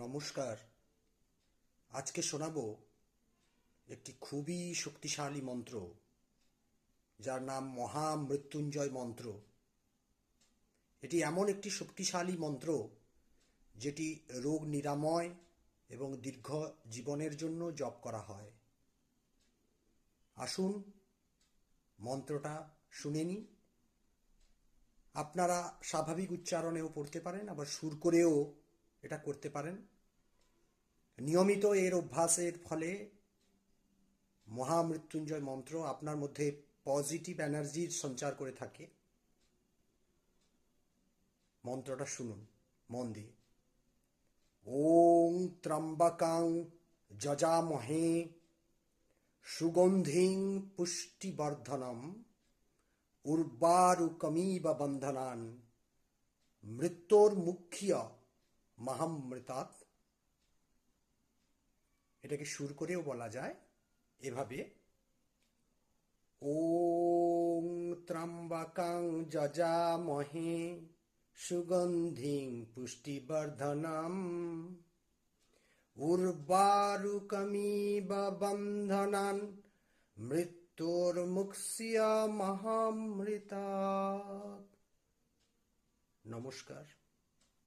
নমস্কার। আজকে শোনাবো একটি খুবই শক্তিশালী মন্ত্র, যার নাম মহামৃত্যুঞ্জয় মন্ত্র। এটি এমন একটি শক্তিশালী মন্ত্র, যেটি রোগ নিরাময় এবং দীর্ঘ জীবনের জন্য জপ করা হয়। আসুন, মন্ত্রটা শুনে নিই। আপনারা স্বাভাবিক উচ্চারণেও পড়তে পারেন, আবার সুর করেও এটা করতে পারেন। নিয়মিত এর অভ্যাসের ফলে মহামৃত্যুঞ্জয় মন্ত্র আপনার মধ্যে পজিটিভ এনার্জির সঞ্চার করে থাকে। মন্ত্রটা শুনুন, মন দিয়ে। ওং ত্রম্বকাং যজামহে সুগন্ধিং পুষ্টিবর্ধনম উর্বারুকমিব বন্ধনান মৃত্যুর মুখ্য মহামৃতাৎ এটাকে সুর করেও বলা যায় এভাবে। ওং ত্রম্বকাং যজামহে সুগন্ধিং পুষ্টিবর্ধনম। উর্বারুকমিব বন্ধনান মৃত্যুর্মুক্ষ্য মহামৃতাৎ নমস্কার।